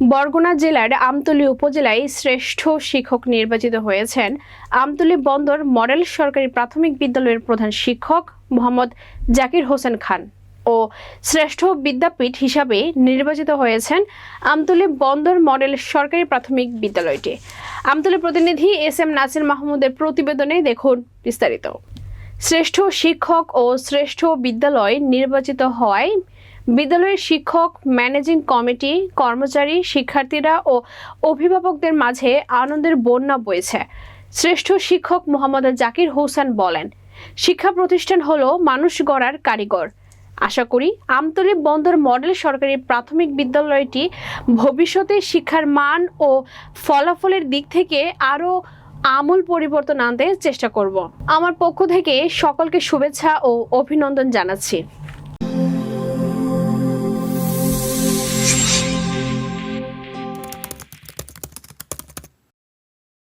বরগুনা জেলার আমতলী উপজেলায় শ্রেষ্ঠ শিক্ষক নির্বাচিত হয়েছেন। আমতলী বন্দর মডেল সরকারি প্রাথমিক বিদ্যালয়ের প্রধান শিক্ষক মোহাম্মদ জাকির হোসেন খান ও শ্রেষ্ঠ বিদ্যাপীঠ হিসাবে নির্বাচিত হয়েছেন আমতলী বন্দর মডেল সরকারি প্রাথমিক বিদ্যালয়টি। আমতলী প্রতিনিধি এস এম নাসির মাহমুদের প্রতিবেদনে দেখুন বিস্তারিত। শ্রেষ্ঠ শিক্ষক ও শ্রেষ্ঠ বিদ্যালয় নির্বাচিত হওয়ায় বিদ্যালয়ের শিক্ষক, ম্যানেজিং কমিটি, কর্মচারী, শিক্ষার্থীরা ও অভিভাবকদের মাঝে আনন্দের বন্যা বইছে। শ্রেষ্ঠ শিক্ষক মোহাম্মদ জাকির হোসেন বলেন, শিক্ষা প্রতিষ্ঠান হলো মানুষ গড়ার কারিগর। আশা করি আমতলী বন্দর মডেল সরকারি প্রাথমিক বিদ্যালয়টি ভবিষ্যতে শিক্ষার মান ও ফলাফলের দিক থেকে আরও আমূল পরিবর্তন আনতে চেষ্টা করব। আমার পক্ষ থেকে সকলকে শুভেচ্ছা ও অভিনন্দন জানাচ্ছি।